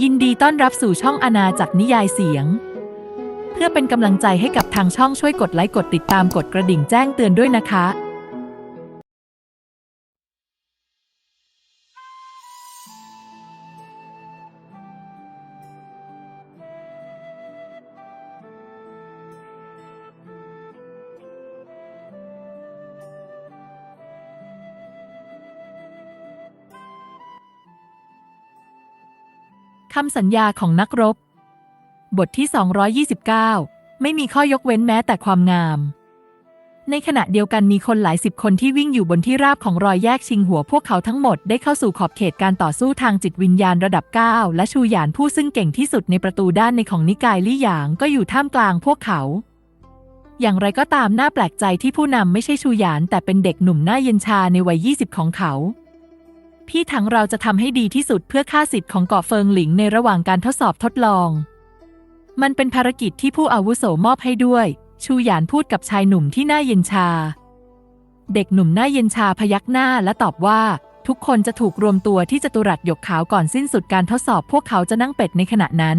ยินดีต้อนรับสู่ช่องอาณาจักรนิยายเสียง เพื่อเป็นกำลังใจให้กับทางช่องช่วยกดไลค์กดติดตามกดกระดิ่งแจ้งเตือนด้วยนะคะ คำสัญญาของนักรบ บทที่ 229 ไม่มีข้อยกเว้นแม้แต่ความงาม ในขณะเดียวกันมีคนหลายสิบคนที่วิ่งอยู่บนที่ราบของรอยแยกชิงหัวพวกเขาทั้งหมดได้เข้าสู่ขอบเขตการต่อสู้ทางจิตวิญญาณระดับ 9 และชูหยานผู้ซึ่งเก่งที่สุดในประตูด้านในของนิกายลี่หยางก็อยู่ท่ามกลางพวกเขาอย่างไรก็ตามน่าแปลกใจที่ผู้นำไม่ใช่ชูหยาน แต่เป็นเด็กหนุ่มหน้าเย็นชาในวัย 20 ของเขา พี่ถังเราจะทำให้ดีที่สุดเพื่อค่าสิทธิ์ของเกาะเฟิงหลิงในระหว่างการทดสอบทดลอง มันเป็นภารกิจที่ผู้อาวุโสมอบให้ด้วย ชูหยานพูดกับชายหนุ่มที่หน้าเย็นชา เด็กหนุ่มหน้าเย็นชาพยักหน้าและตอบว่า ทุกคนจะถูกรวมตัวที่จตุรัสหยกขาวก่อนสิ้นสุดการทดสอบพวกเขาจะนั่งเป็ดในขณะนั้น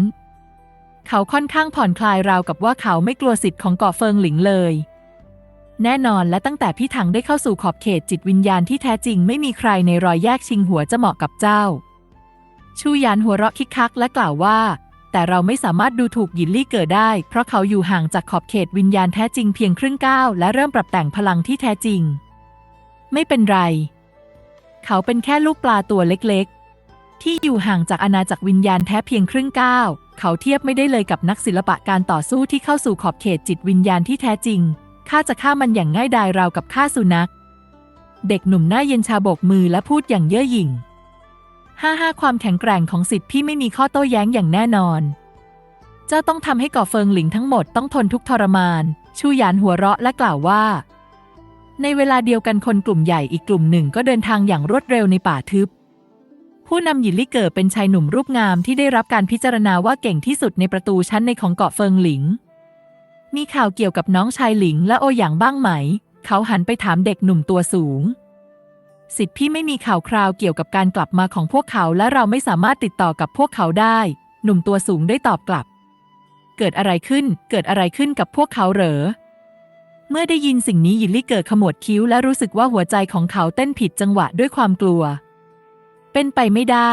เขาค่อนข้างผ่อนคลายราวกับว่าเขาไม่กลัวสิทธิ์ของเกาะเฟิงหลิงเลย แน่นอนและตั้งแต่พี่ถังได้เข้าสู่ขอบเขตจิตวิญญาณที่แท้จริงไม่มีใครในรอยแยกชิงหัวจะเหมาะกับเจ้า ชูหยานหัวเราะคิกคักและกล่าวว่า แต่เราไม่สามารถดูถูกหยินลี่เกิดได้ เพราะเขาอยู่ห่างจากขอบเขตวิญญาณแท้จริงเพียงครึ่งก้าวและเริ่มปรับแต่งพลังที่แท้จริง ไม่เป็นไร เขาเป็นแค่ลูกปลาตัวเล็กๆ ที่อยู่ห่างจากอาณาจักรวิญญาณแท้เพียงครึ่งก้าวเขาเทียบไม่ได้เลยกับนักศิลปะการต่อสู้ที่เข้าสู่ขอบเขตจิตวิญญาณที่แท้จริง ข้าจะฆ่ามันอย่างง่ายดายราวกับฆ่าสุนัข เด็กหนุ่มหน้าเย็นชาโบกมือและพูดอย่างเย่อหยิ่งห้าห้าความแข็งแกร่งของสิทธิ์พี่ไม่มีข้อโต้แย้งอย่างแน่นอน เจ้าต้องทำให้ก่อเฟิงหลิงทั้งหมดต้องทนทุกทรมาน ชูหยานหัวเราะและกล่าวว่า ในเวลาเดียวกันคนกลุ่มใหญ่อีกกลุ่มหนึ่งก็เดินทางอย่างรวดเร็วในป่าทึบ ผู้นำหยินลี่เกิดเป็นชายหนุ่มรูปงามที่ได้รับการพิจารณาว่าเก่งที่สุดในประตูชั้นในของเกาะเฟิงหลิง มีข่าวเกี่ยวกับน้องชายหลิงและโอหยางบ้างไหม เขาหันไปถามเด็กหนุ่มตัวสูง สิทธิ์พี่ไม่มีข่าวคราวเกี่ยวกับการกลับมาของพวกเขาและเราไม่สามารถติดต่อกับพวกเขาได้ หนุ่มตัวสูงได้ตอบกลับ เกิดอะไรขึ้น เกิดอะไรขึ้นกับพวกเขาเหรอ เมื่อได้ยินสิ่งนี้หยินลี่เกิดขมวดคิ้วและรู้สึกว่าหัวใจของเขาเต้นผิดจังหวะด้วยความกลัว เป็นไปไม่ได้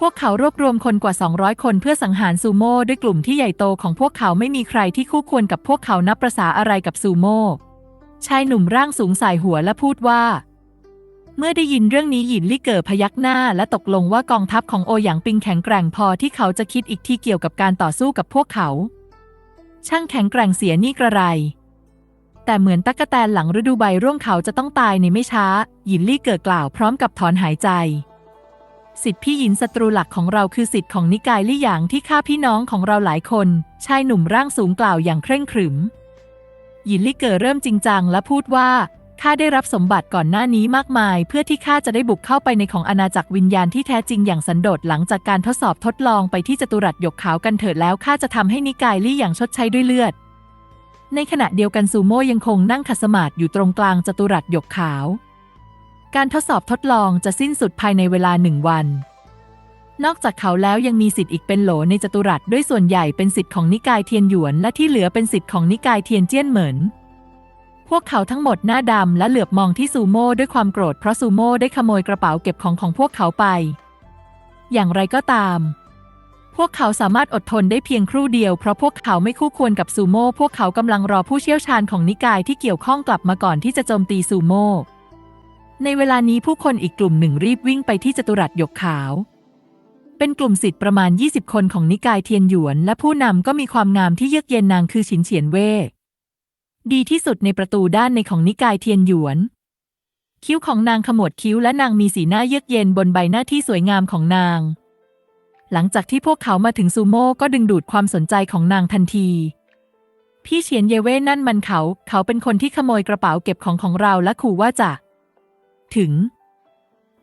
พวกเขารวบรวมคนกว่า 200 คนเพื่อสังหารซูโม่ด้วยกลุ่มที่ใหญ่โตของพวกเขาไม่มีใครที่คู่ควรกับพวกเขานับประษาอะไรกับซูโม่ชายหนุ่มร่างสูงสายหัวและพูดว่า เมื่อได้ยินเรื่องนี้หยินลี่เกิดพยักหน้า และตกลงว่ากองทัพของโอหยางปิงแข็งแกร่งพอที่เขาจะคิดอีกที่เกี่ยวกับการต่อสู้กับพวกเขา ช่างแข็งแกร่งเสียนี่กระไร แต่เหมือนตั๊กแตนหลังฤดูใบร่วงเขาจะต้องตายในไม่ช้า หยินลี่เกิดกล่าวพร้อมกับถอนหายใจ สิทธิพี่หยินศัตรูหลักของเราคือสิทธิของนิกายลี่หยางที่ฆ่าพี่น้องของเราหลายคน ชายหนุ่มร่างสูงกล่าวอย่างเคร่งขรึม หยินลี่เกิดเริ่มจริงจังและพูดว่าข้าได้รับสมบัติก่อนหน้านี้มากมาย เพื่อที่ข้าจะได้บุกเข้าไปในของอาณาจักรวิญญาณที่แท้จริงอย่างสันโดษหลังจากการทดสอบทดลองไปที่จตุรัสหยกขาวกันเถิดแล้วข้าจะทำให้นิกายลี่อย่างชดใช้ด้วยเลือด ในขณะเดียวกันซูโม่ยังคงนั่งขัดสมาธิอยู่ตรงกลางจตุรัสหยกขาว การทดสอบทดลองจะสิ้นสุดภายในเวลาหนึ่งวัน นอกจากเขาแล้วยังมีสิทธิ์อีกเป็นโหลในจัตุรัสด้วยส่วนใหญ่เป็นสิทธิ์ของนิกายเทียนหยวน และที่เหลือเป็นสิทธิ์ของนิกายเทียนเจี้ยนเหมินพวกเขาทั้งหมดหน้าดำและเหลือบมองที่ซูโม่ด้วยความโกรธเพราะซูโม่ได้ขโมยกระเป๋าเก็บของของพวกเขาไป อย่างไรก็ตาม พวกเขาสามารถอดทนได้เพียงครู่เดียวเพราะพวกเขาไม่คู่ควรกับซูโม่พวกเขากำลังรอผู้เชี่ยวชาญของนิกายที่เกี่ยวข้องกลับมาก่อนที่จะโจมตีซูโม่ ในเวลานี้ผู้คนอีกกลุ่มหนึ่งรีบวิ่งไปที่จตุรัสหยกขาว เป็นกลุ่มสิทธิ์ประมาณ 20 คนของนิกายเทียนหยวน และผู้นำก็มีความงามที่เยือกเย็นนางคือฉินเฉียนเว่ดีที่สุดในประตูด้านในของนิกายเทียนหยวน คิ้วของนางขมวดคิ้วและนางมีสีหน้าเยือกเย็นบนใบหน้าที่สวยงามของนาง หลังจากที่พวกเขามาถึงซูโม่ก็ดึงดูดความสนใจของนางทันที พี่เฉียนเยเว่นั่นมันเขา เขาเป็นคนที่ขโมยกระเป๋าเก็บของของเราและขู่ว่าจะ ถึง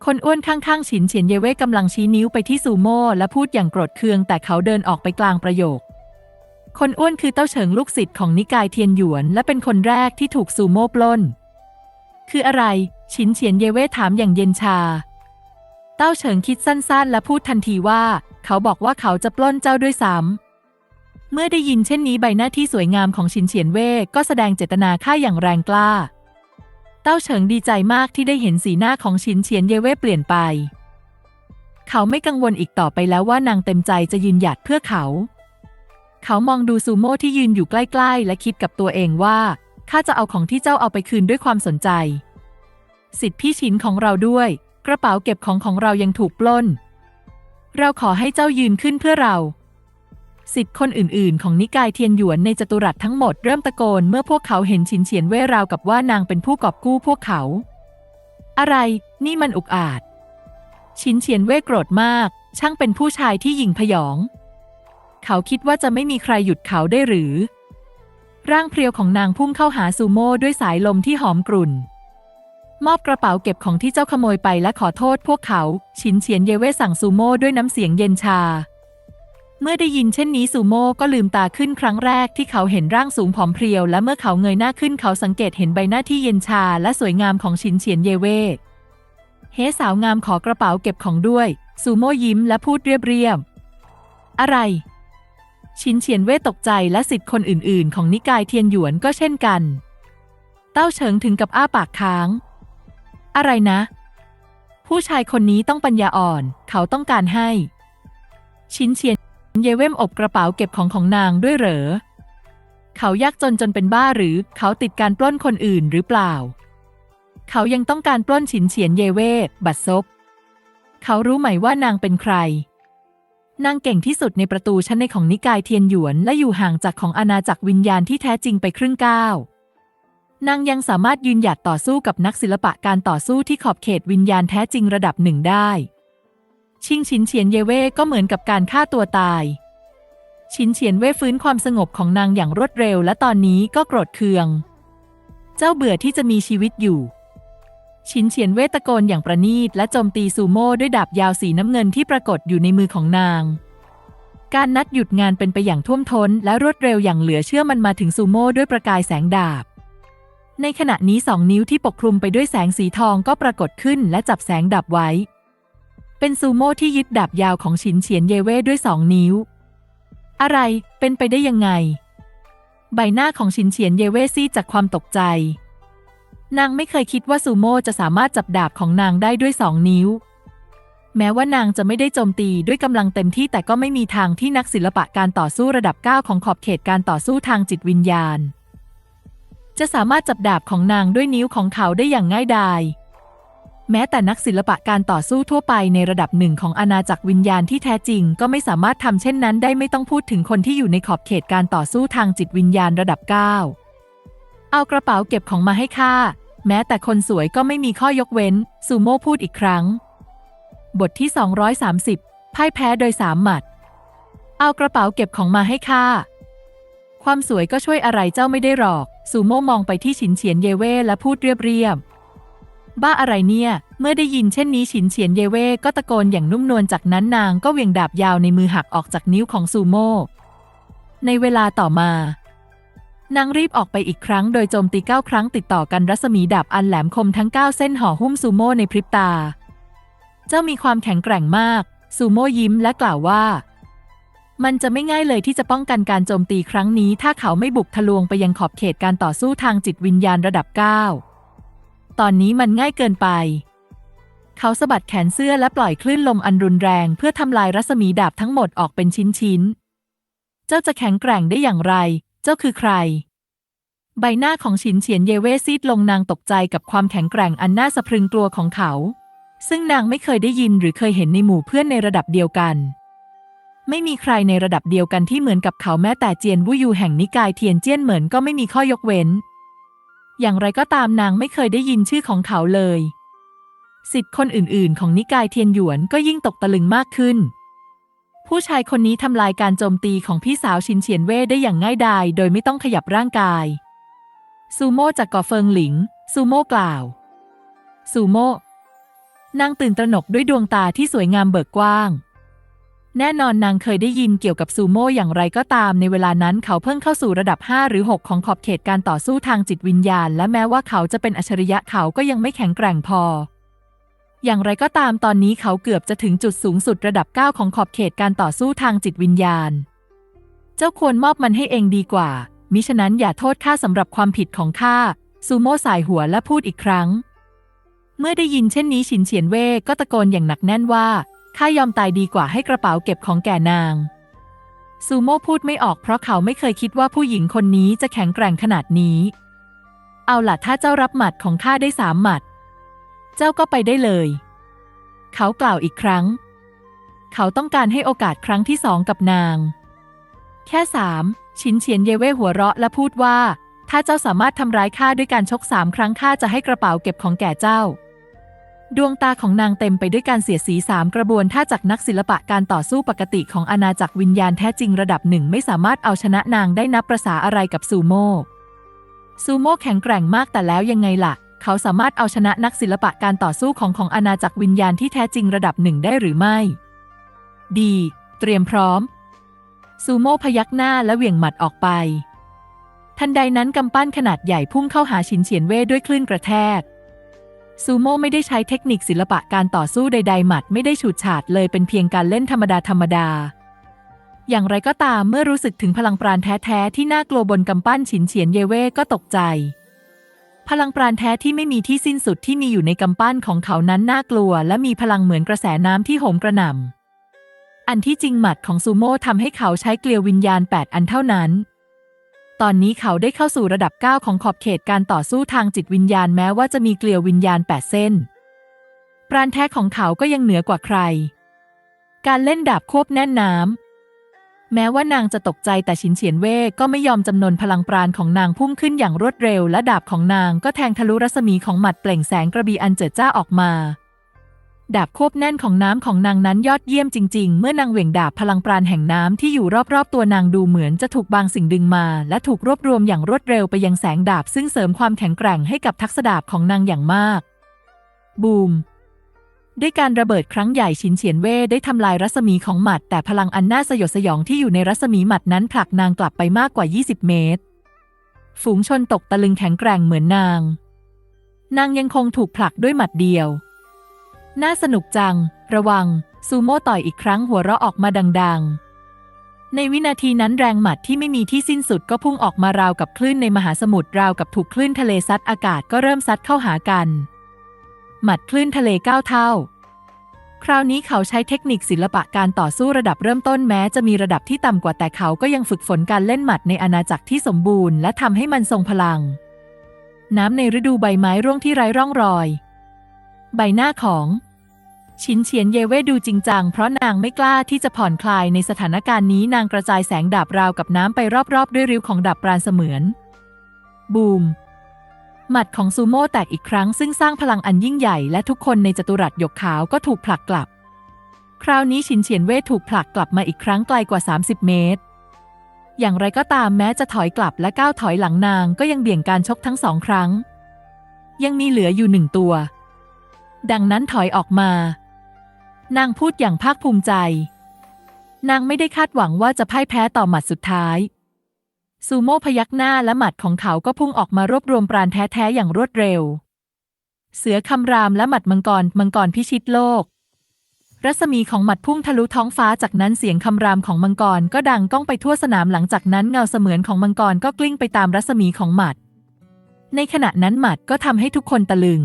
คนอ้วนข้างๆฉินเฉียนเยเว่กำลังชี้นิ้วไปที่ซูโม่และพูดอย่างโกรธเคือง แต่เขาเดินออกไปกลางประโยค คนอ้วนคือเต้าเฉิงลูกศิษย์ของนิกายเทียนหยวน และเป็นคนแรกที่ถูกซูโม่ปล้น คืออะไร ฉินเฉียนเยเว่ถามอย่างเย็นชา เต้าเฉิงคิดสั้นๆ และพูดทันทีว่า เขาบอกว่าเขาจะปล้นเจ้าด้วยซ้ำเมื่อได้ยินเช่นนี้ใบหน้าที่สวยงามของชินเฉียนเว่ก็แสดงเจตนาฆ่าอย่างแรงกล้า เต้าเฉิงดีใจมากที่ได้เห็นสีหน้าของชินเฉียนเย่เว่เปลี่ยนไป เขาไม่กังวลอีกต่อไปแล้วว่านางเต็มใจจะยืนหยัดเพื่อเขา เขามองดูซูโม่ที่ยืนอยู่ใกล้ ๆ และคิดกับตัวเองว่าข้าจะเอาของที่เจ้าเอาไปคืนด้วยความสนใจ สิทธิพี่ชินของเราด้วย กระเป๋าเก็บของของเรายังถูกปล้น เราขอให้เจ้ายืนขึ้นเพื่อเรา สิทธิ์คนอื่นๆ ของนิกายเทียนหยวนในจตุรัสทั้งหมดเริ่มตะโกนเมื่อพวกเขาเห็นชินเฉียนเว่ราวกับว่านางเป็นผู้กอบกู้พวกเขา อะไร นี่มันอุกอาจชินเฉียนเว่โกรธมาก ช่างเป็นผู้ชายที่หยิ่งพยอง เขาคิดว่าจะไม่มีใครหยุดเขาได้หรือ ร่างเพรียวของนางพุ่งเข้าหาซูโม่ด้วยสายลมที่หอมกรุ่น มอบกระเป๋าเก็บของที่เจ้าขโมยไปและขอโทษพวกเขาชินเฉียนเยเว่สั่งซูโม่ด้วยน้ำเสียงเย็นชา เมื่อได้ยินเช่นนี้ซูโม่ก็ลืมตาขึ้นครั้งแรกที่เขาเห็นร่างสูงผอมเพรียว และเมื่อเขาเงยหน้าขึ้นเขาสังเกตเห็นใบหน้าที่เย็นชาและสวยงามของชินเฉียนเยเว่เฮสาวงามขอกระเป๋าเก็บของด้วย ซูโม่ยิ้มและพูดเรียบๆอะไร ชินเฉียนเว่ตกใจและสิทธิ์คนอื่นๆ ของนิกายเทียนหยวนก็เช่นกัน เต้าเฉิงถึงกับอ้าปากค้าง อะไรนะ ผู้ชายคนนี้ต้องปัญญาอ่อน เขาต้องการให้ ชินเฉียน เยเว่มอบกระเป๋าเก็บของของนางด้วยเหรอ เขายากจนจนเป็นบ้าหรือเขาติดการปล้นคนอื่นหรือเปล่า เขายังต้องการปล้นฉินเฉียนเยเว่บัดซบ เขารู้ไหมว่านางเป็นใคร นางเก่งที่สุดในประตูชั้นในของนิกายเทียนหยวนและอยู่ห่างจากของอาณาจักรวิญญาณที่แท้จริงไปครึ่งก้าวนางยังสามารถยืนหยัดต่อสู้กับนักศิลปะการต่อสู้ที่ขอบเขตวิญญาณแท้จริงระดับหนึ่งได้ ชิงชินเฉียนเยเว่ก็เหมือนกับการฆ่าตัวตายชินเฉียนเว่ฟื้นความสงบของนางอย่างรวดเร็ว และตอนนี้ก็โกรธเคือง เจ้าเบื่อที่จะมีชีวิตอยู่ ชินเฉียนเว่ตะโกนอย่างประณีตและโจมตีซูโม่ด้วยดาบยาวสีน้ำเงินที่ปรากฏอยู่ในมือของนาง การนัดหยุดงานเป็นไปอย่างท่วมท้น และรวดเร็วอย่างเหลือเชื่อมันมาถึงซูโม่ด้วยประกายแสงดาบในขณะนี้สองนิ้วที่ปกคลุมไปด้วยแสงสีทองก็ปรากฏขึ้นและจับแสงดับไว้ เป็นซูโม่ที่ยึดดาบยาวของชินเฉียนเยเว่ด้วยสองนิ้ว อะไรเป็นไปได้ยังไง ใบหน้าของชินเฉียนเยเว่ซีจากความตกใจ นางไม่เคยคิดว่าซูโม่จะสามารถจับดาบของนางได้ด้วยสองนิ้ว แม้ว่านางจะไม่ได้โจมตีด้วยกำลังเต็มที่แต่ก็ไม่มีทางที่นักศิลปะการต่อสู้ระดับ9ของขอบเขตการต่อสู้ทางจิตวิญญาณ จะสามารถจับดาบของนางด้วยนิ้วของเขาได้อย่างง่ายดาย แม้แต่นักศิลปะการต่อสู้ทั่วไปในระดับหนึ่งของอาณาจักรวิญญาณที่แท้จริง ก็ไม่สามารถทำเช่นนั้นได้ไม่ต้องพูดถึงคนที่อยู่ในขอบเขตการต่อสู้ทางจิตวิญญาณระดับ 9 เอากระเป๋าเก็บของมาให้ข้าแม้แต่คนสวยก็ไม่มีข้อยกเว้น ซูโม่พูดอีกครั้ง บทที่ 230 พ่ายแพ้โดยสามหมัด เอากระเป๋าเก็บของมาให้ข้าความสวยก็ช่วยอะไรเจ้าไม่ได้หรอก ซูโม่มองไปที่ฉินเฉียนเยเว่และพูดเรียบๆบ้าอะไรเนี่ย เมื่อได้ยินเช่นนี้ฉินเฉียนเยเว่ก็ตะโกนอย่างนุ่มนวลจากนั้นนางก็เหวี่ยงดาบยาวในมือหักออกจากนิ้วของซูโม่ ในเวลาต่อมานางรีบออกไปอีกครั้งโดยโจมตีเก้าครั้งติดต่อกันรัศมีดาบอันแหลมคมทั้ง 9 เส้นห่อหุ้มซูโม่ในพริบตา เจ้ามีความแข็งแกร่งมาก ซูโม่ยิ้มและกล่าวว่า มันจะไม่ง่ายเลยที่จะป้องกันการโจมตีครั้งนี้ ถ้าเขาไม่บุกทะลวงไปยังขอบเขตการต่อสู้ทางจิตวิญญาณระดับ 9 ตอนนี้มันง่ายเกินไป เขาสะบัดแขนเสื้อและปล่อยคลื่นลมอันรุนแรงเพื่อทำลายรัศมีดาบทั้งหมดออกเป็นชิ้นๆ เจ้าจะแข็งแกร่งได้อย่างไร เจ้าคือใคร ใบหน้าของฉินเฉียนเยเว่ซีดลงนางตกใจกับความแข็งแกร่งอันน่าสะพรึงกลัวของเขา ซึ่งนางไม่เคยได้ยินหรือเคยเห็นในหมู่เพื่อนในระดับเดียวกันไม่มีใครในระดับเดียวกันที่เหมือนกับเขาแม้แต่เจียนวูยูแห่งนิกายเทียนเจี้ยนเหมินก็ไม่มีข้อยกเว้น อย่างไรก็ตามนางไม่เคยได้ยินชื่อของเขาเลย สิทธิ์คนอื่นๆ ของนิกายเทียนหยวนก็ยิ่งตกตะลึงมากขึ้น ผู้ชายคนนี้ทำลายการโจมตีของพี่สาวชินเฉียนเว่ได้อย่างง่ายดายโดยไม่ต้องขยับร่างกาย ซูโม่จากก่อเฟิงหลิง ซูโม่กล่าว ซูโม่นางตื่นตระหนกด้วยดวงตาที่สวยงามเบิกกว้าง แน่นอนนางเคยได้ยินเกี่ยวกับซูโม่อย่างไรก็ตามในเวลานั้นเขาเพิ่งเข้าสู่ระดับ 5 หรือ 6 ของขอบเขตการต่อสู้ทางจิตวิญญาณ และแม้ว่าเขาจะเป็นอัจฉริยะเขาก็ยังไม่แข็งแกร่งพอ อย่างไรก็ตามตอนนี้เขาเกือบจะถึงจุดสูงสุดระดับ 9 ของขอบเขตการต่อสู้ทางจิตวิญญาณ เจ้าควรมอบมันให้เองดีกว่า มิฉะนั้นอย่าโทษข้าสำหรับความผิดของข้าซูโม่สายหัวและพูดอีกครั้ง เมื่อได้ยินเช่นนี้ฉินเฉียนเว่ก็ตะโกนอย่างหนักแน่นว่า ข้ายอมตายดีกว่าให้กระเป๋าเก็บของแก่นาง ซูโม่พูดไม่ออกเพราะเขาไม่เคยคิดว่าผู้หญิงคนนี้จะแข็งแกร่งขนาดนี้ เอาล่ะถ้าเจ้ารับหมัดของข้าได้สามหมัด เจ้าก็ไปได้เลย เขากล่าวอีกครั้ง เขาต้องการให้โอกาสครั้งที่สองกับนาง แค่สามชินเฉียนเยเว่หัวเราะและพูดว่า ถ้าเจ้าสามารถทำร้ายข้าด้วยการชกสามครั้งข้าจะให้กระเป๋าเก็บของแก่เจ้า ดวงตาของนางเต็มไปด้วยการเสียดสีสามกระบวนท่าจากนักศิลปะการต่อสู้ปกติของอาณาจักรวิญญาณแท้จริงระดับหนึ่งไม่สามารถเอาชนะนางได้นับประษาอะไรกับซูโม่ซูโม่แข็งแกร่งมากแต่แล้วยังไงล่ะ เขาสามารถเอาชนะนักศิลปะการต่อสู้ของของอาณาจักรวิญญาณที่แท้จริงระดับหนึ่งได้หรือไม่ ดี เตรียมพร้อมซูโม่พยักหน้าและเหวี่ยงหมัดออกไป ทันใดนั้นกำปั้นขนาดใหญ่พุ่งเข้าหาชินเฉียนเว่ด้วยคลื่นกระแทก ซูโม่ไม่ได้ใช้เทคนิคศิลปะการต่อสู้ใดๆหมัดไม่ได้ฉูดฉาดเลยเป็นเพียงการเล่นธรรมดาธรรมดา อย่างไรก็ตามเมื่อรู้สึกถึงพลังปราณแท้ๆที่น่ากลัวบนกำปั้นฉินเฉียนเยเว่ก็ตกใจ พลังปราณแท้ที่ไม่มีที่สิ้นสุดที่มีอยู่ในกำปั้นของเขานั้นน่ากลัว และมีพลังเหมือนกระแสน้ำที่โหมกระหน่ำอันที่จริงหมัดของซูโม่ทำให้เขาใช้เกลียววิญญาณ 8 อันเท่านั้น ตอนนี้เขาได้เข้าสู่ระดับ 9 ของขอบเขตการต่อสู้ทางจิตวิญญาณแม้ว่าจะมีเกลียววิญญาณ 8 เส้น ปราณแท้ของเขาก็ยังเหนือกว่าใคร การเล่นดาบควบแน่นน้ำแม้ว่านางจะตกใจแต่ชินเฉียนเว่ก็ไม่ยอมจำนนพลังปราณของนางพุ่งขึ้นอย่างรวดเร็ว และดาบของนางก็แทงทะลุรัศมีของหมัดเปล่งแสงกระบีอันเจิดจ้าออกมา ดาบควบแน่นของน้ำของนางนั้นยอดเยี่ยมจริง ๆ เมื่อนางเหว่งดาบพลังปราณแห่งน้ำที่อยู่รอบๆ ตัวนางดูเหมือนจะถูกบางสิ่งดึงมา และถูกรวบรวมอย่างรวดเร็วไปยังแสงดาบ ซึ่งเสริมความแข็งแกร่งให้กับทักษะดาบของนางอย่างมาก บูม ด้วยการระเบิดครั้งใหญ่ชินเฉียนเว่ได้ทำลายรัศมีของหมัด แต่พลังอันน่าสยดสยองที่อยู่ในรัศมีหมัดนั้นผลักนางกลับไปมากกว่า 20 เมตร ฝูงชนตกตะลึงแข็งแกร่งเหมือนนาง นางยังคงถูกผลักด้วยหมัดเดียว น่าสนุกจัง ระวัง ซูโม่ต่อยอีกครั้งหัวเราะออกมาดัง ๆ ในวินาทีนั้นแรงหมัดที่ไม่มีที่สิ้นสุดก็พุ่งออกมาราวกับคลื่นในมหาสมุทรราวกับถูกคลื่นทะเลซัดอากาศก็เริ่มซัดเข้าหากัน หมัดคลื่นทะเลเก้าเท่า คราวนี้เขาใช้เทคนิคศิลปะการต่อสู้ระดับเริ่มต้นแม้จะมีระดับที่ต่ำกว่าแต่เขาก็ยังฝึกฝนการเล่นหมัดในอาณาจักรที่สมบูรณ์และทำให้มันทรงพลัง น้ำในฤดูใบไม้ร่วงที่ไร้ร่องรอย ใบหน้าของชินเฉียนเยเว่ดูจริงจังเพราะนางไม่กล้าที่จะผ่อนคลายในสถานการณ์นี้นางกระจายแสงดาบราวกับน้ำไปรอบๆ ด้วยริ้วของดาบปราณเสมือน บูม หมัดของซูโม่แตกอีกครั้งซึ่งสร้างพลังอันยิ่งใหญ่และทุกคนในจัตุรัสหยกขาวก็ถูกผลักกลับ คราวนี้ชินเฉียนเว่ถูกผลักกลับมาอีกครั้งไกลกว่า 30 เมตร อย่างไรก็ตามแม้จะถอยกลับและก้าวถอยหลังนางก็ยังเบี่ยงการชกทั้งสองครั้ง ยังมีเหลืออยู่หนึ่งตัว ดังนั้นถอยออกมา นางพูดอย่างภาคภูมิใจ นางไม่ได้คาดหวังว่าจะพ่ายแพ้ต่อหมัดสุดท้าย ซูโม่พยักหน้าและหมัดของเขาก็พุ่งออกมารวบรวมปราณแท้ๆอย่างรวดเร็ว เสือคำรามและหมัดมังกรมังกรพิชิตโลก รัศมีของหมัดพุ่งทะลุท้องฟ้าจากนั้นเสียงคำรามของมังกรก็ดังก้องไปทั่วสนามหลังจากนั้นเงาเสมือนของมังกรก็กลิ้งไปตามรัศมีของหมัด ในขณะนั้นหมัดก็ทำให้ทุกคนตะลึง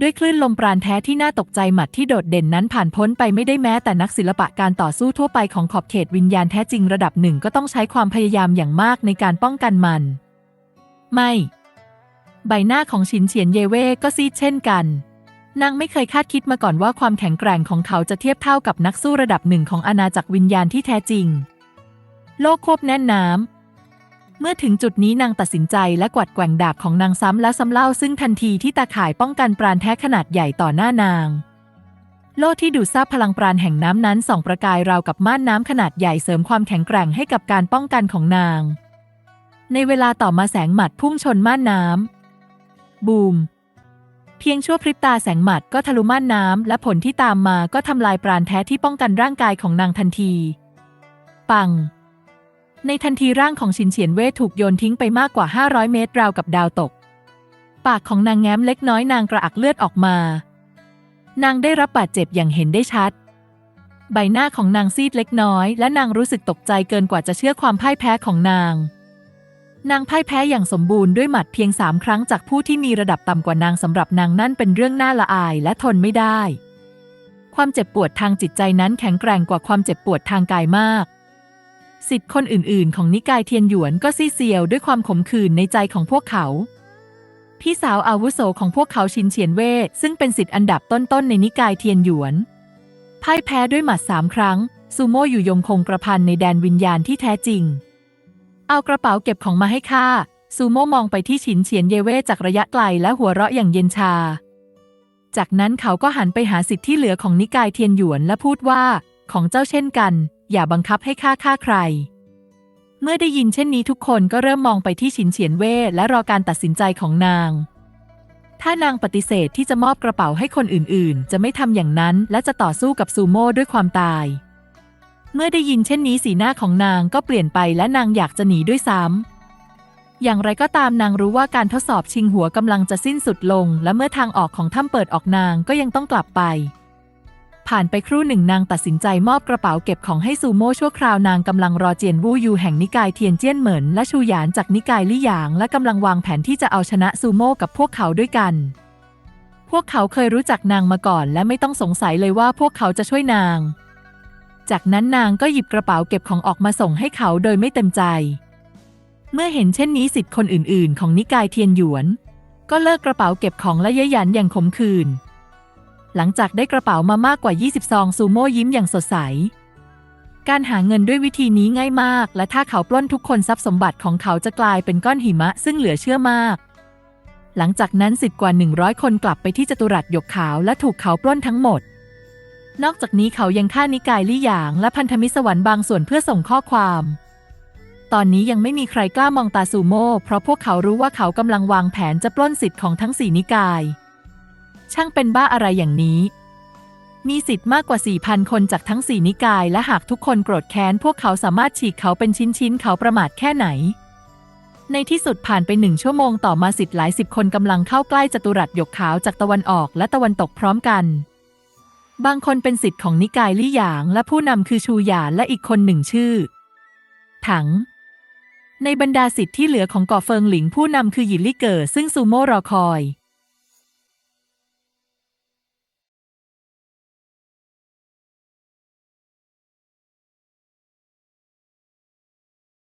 ด้วยคลื่นลมปราณแท้ที่น่าตกใจหมัดที่โดดเด่นนั้นผ่านพ้นไปไม่ได้แม้แต่นักศิลปะการต่อสู้ทั่วไปของขอบเขตวิญญาณแท้จริงระดับหนึ่งก็ต้องใช้ความพยายามอย่างมากในการป้องกันมัน ไม่ ใบหน้าของชินเฉียนเยเว่ก็ซีดเช่นกันนางไม่เคยคาดคิดมาก่อนว่าความแข็งแกร่งของเขาจะเทียบเท่ากับนักสู้ระดับหนึ่งของอาณาจักรวิญญาณที่แท้จริง โลกควบแน่นน้ำ เมื่อถึงจุดนี้นางตัดสินใจและกวัดแกว่งดาบของนางซ้ำและซ้ำเล่าซึ่งทันทีที่ตาข่ายป้องกันปราณแท้ขนาดใหญ่ต่อหน้านาง โล่ที่ดูดซาบพลังปราณแห่งน้ำนั้นส่องประกายราวกับม่านน้ำขนาดใหญ่เสริมความแข็งแกร่งให้กับการป้องกันของนาง ในเวลาต่อมาแสงหมัดพุ่งชนม่านน้ำบูม เพียงชั่วพริบตาแสงหมัดก็ทะลุม่านน้ำและผลที่ตามมาก็ทำลายปราณแท้ที่ป้องกันร่างกายของนางทันที ปัง ในทันทีร่างของชินเฉียนเว่ถูกโยนทิ้งไปมากกว่า 500 เมตรราวกับดาวตก ปากของนางแง้มเล็กน้อยนางกระอักเลือดออกมา นางได้รับบาดเจ็บอย่างเห็นได้ชัด ใบหน้าของนางซีดเล็กน้อย และนางรู้สึกตกใจเกินกว่าจะเชื่อความพ่ายแพ้ของนาง นางพ่ายแพ้อย่างสมบูรณ์ด้วยหมัดเพียงสามครั้งจากผู้ที่มีระดับต่ำกว่านางสำหรับนางนั่นเป็นเรื่องน่าละอายและทนไม่ได้ ความเจ็บปวดทางจิตใจนั้นแข็งแกร่งกว่าความเจ็บปวดทางกายมาก สิทธิ์คนอื่นๆ ของนิกายเทียนหยวนก็ซีเซียวด้วยความขมขื่นในใจของพวกเขา พี่สาวอาวุโสของพวกเขาชินเฉียนเว่ซึ่งเป็นสิทธิ์อันดับต้นๆในนิกายเทียนหยวนพ่ายแพ้ด้วยหมัดสามครั้ง ซูโม่อยู่ยงคงกระพันในแดนวิญญาณที่แท้จริง เอากระเป๋าเก็บของมาให้ข้าซูโม่มองไปที่ฉินเฉียนเยเว่จากระยะไกลและหัวเราะอย่างเย็นชา จากนั้นเขาก็หันไปหาสิทธิ์ที่เหลือของนิกายเทียนหยวนและพูดว่า ของเจ้าเช่นกัน อย่าบังคับให้ข้าฆ่าใคร เมื่อได้ยินเช่นนี้ทุกคนก็เริ่มมองไปที่ฉินเฉียนเว่และรอการตัดสินใจของนาง ถ้านางปฏิเสธที่จะมอบกระเป๋าให้คนอื่นๆ จะไม่ทำอย่างนั้นและจะต่อสู้กับซูโม่ด้วยความตาย เมื่อได้ยินเช่นนี้สีหน้าของนางก็เปลี่ยนไปและนางอยากจะหนีด้วยซ้ำอย่างไรก็ตามนางรู้ว่าการทดสอบชิงหัวกำลังจะสิ้นสุดลง และเมื่อทางออกของถ้ำเปิดออกนางก็ยังต้องกลับไป ผ่านไปครู่หนึ่งนางตัดสินใจมอบกระเป๋าเก็บของให้ซูโม่ชั่วคราวนางกำลังรอเจียนวู่ยูแห่งนิกายเทียนเจี้ยนเหมินและชูหยานจากนิกายลี่หยาง และกำลังวางแผนที่จะเอาชนะซูโม่กับพวกเขาด้วยกัน พวกเขาเคยรู้จักนางมาก่อน และไม่ต้องสงสัยเลยว่าพวกเขาจะช่วยนาง จากนั้นนางก็หยิบกระเป๋าเก็บของออกมาส่งให้เขาโดยไม่เต็มใจ เมื่อเห็นเช่นนี้สิทธิ์คนอื่น ๆ ของนิกายเทียนหยวน ก็เลิกกระเป๋าเก็บของและเย้ยหยันอย่างขมขื่น หลังจากได้กระเป๋ามามากกว่า 20 ซองซูโม่ยิ้มอย่างสดใส การหาเงินด้วยวิธีนี้ง่ายมาก และถ้าเขาปล้นทุกคนทรัพย์สมบัติของเขาจะกลายเป็นก้อนหิมะซึ่งเหลือเชื่อมาก หลังจากนั้นสิทธิ์กว่า 100 คนกลับไปที่จตุรัสหยกขาวและถูกเขาปล้นทั้งหมด นอกจากนี้เขายังฆ่านิกายลี่หยาง และพันธมิตรสวรรค์บางส่วนเพื่อส่งข้อความตอนนี้ยังไม่มีใครกล้ามองตาซูโม่เพราะพวกเขารู้ว่าเขากำลังวางแผนจะปล้นสิทธิ์ของทั้งสี่นิกาย ช่างเป็นบ้าอะไรอย่างนี้ มีสิทธิ์มากกว่า 4,000 คนจากทั้งสี่นิกาย และหากทุกคนโกรธแค้น พวกเขาสามารถฉีกเขาเป็นชิ้นๆ เขาประมาทแค่ไหน ในที่สุดผ่านไปหนึ่งชั่วโมงต่อมาสิทธิ์หลายสิบคนกำลังเข้าใกล้จัตุรัสหยกขาวจากตะวันออกและตะวันตกพร้อมกัน บางคนเป็นสิทธิ์ของนิกายลี่หยาง และผู้นำคือชูหยานและอีกคนหนึ่งชื่อ ถังในบรรดาสิทธิ์ที่เหลือของก่อเฟิงหลิงผู้นำคือหยินลี่เก๋อซึ่งซูโม่รอคอย